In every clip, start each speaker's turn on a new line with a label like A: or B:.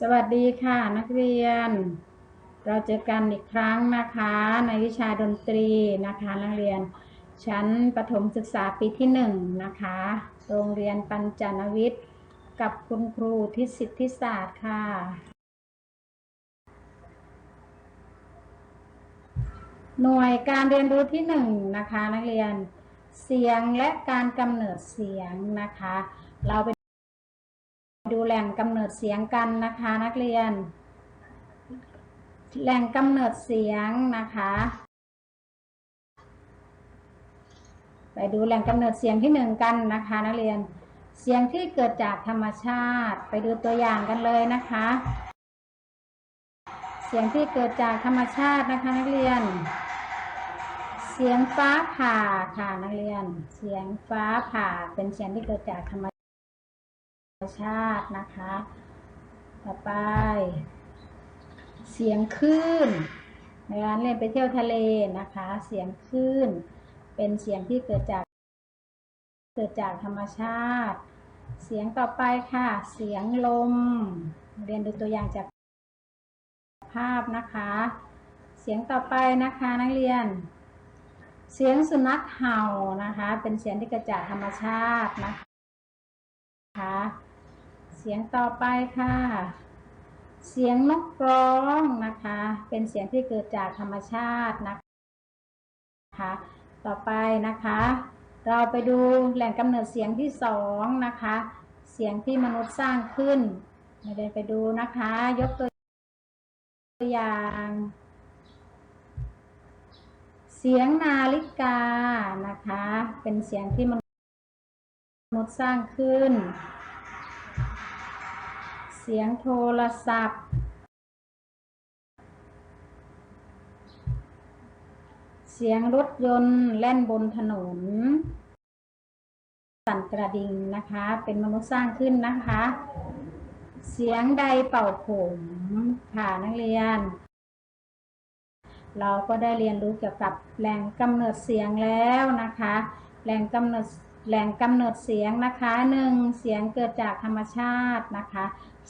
A: สวัสดีค่ะนักเรียน เราเจอกันอีกครั้งนะคะ ในวิชาดนตรีนะคะนักเรียน ชั้นประถมศึกษาปีที่หนึ่งนะคะ โรงเรียนปัญจนวิทย์ กับคุณครูทิศิทธิศาสตร์ค่ะ หน่วยการเรียนรู้ที่หนึ่งนะคะนักเรียนเสียงและการกำเนิดเสียงนะคะ เราไป ดูแหล่งกำเนิดเสียงกันนะคะนักเรียน แหล่งกำเนิดเสียงนะคะ ไปดูแหล่งกำเนิดเสียงที่หนึ่งกันนะคะนักเรียน เสียงที่เกิดจากธรรมชาติ ไปดูตัวอย่างกันเลยนะคะ เสียงที่เกิดจากธรรมชาตินะคะนักเรียน เสียงฟ้าผ่าค่ะนักเรียน เสียงฟ้าผ่าเป็นเสียงที่เกิดจากธรรม ชาตินะคะ ต่อไป เสียงคลื่นในการเล่นไปเที่ยวทะเลนะคะ เสียงคลื่น เป็นเสียงที่เกิดจาก เกิดจากธรรมชาติ เสียงต่อไปค่ะ เสียงลม เรียนดูตัวอย่างจากภาพนะคะ เสียงต่อไปนะคะนักเรียน เสียงสุนัขเห่านะคะ เป็นเสียงที่เกิดจากธรรมชาตินะคะ สียงต่อไปค่ะ เสียงนกร้องนะคะ เป็นเสียงที่เกิดจากธรรมชาตินะคะ ต่อไปนะคะ เราไปดูแหล่งกำเนิดเสียงที่สองนะคะ เสียงที่มนุษย์สร้างขึ้นไม่ได้ไปดูนะคะ ยกตัวอย่าง เสียงนาฬิกานะคะ เป็นเสียงที่มนุษย์สร้างขึ้น เสียงโทรศัพท์ เสียงรถยนต์แล่นบนถนน สั่นกระดิ่งนะคะ เป็นมนุษย์สร้างขึ้นนะคะ เสียงใดเป่าผมค่ะนักเรียน เราก็ได้เรียนรู้เกี่ยวกับแหล่งกำเนิดเสียงแล้วนะคะ แหล่งกำเนิด แหล่งกำเนิดเสียงนะคะหนึ่งเสียงเกิดจากธรรมชาตินะคะ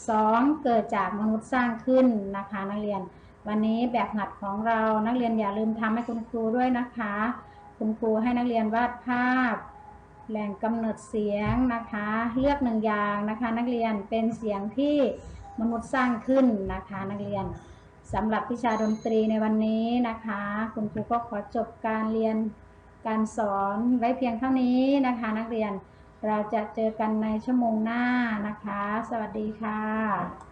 A: สองเกิดจากมนุษย์สร้างขึ้นนะคะนักเรียน วันนี้แบบหัดของเรานักเรียนอย่าลืมทำให้คุณครูด้วยนะคะ คุณครูให้นักเรียนวาดภาพ แหล่งกำเนิดเสียงนะคะ เลือกหนึ่งอย่างนะคะ นักเรียนเป็นเสียงที่มนุษย์สร้างขึ้นนะคะ นักเรียนสำหรับวิชาดนตรีในวันนี้นะคะ คุณครูก็ขอจบการเรียน การสอนไว้เพียงเท่านี้นะคะ นักเรียนเราจะเจอกันในชั่วโมงหน้านะคะ สวัสดีค่ะ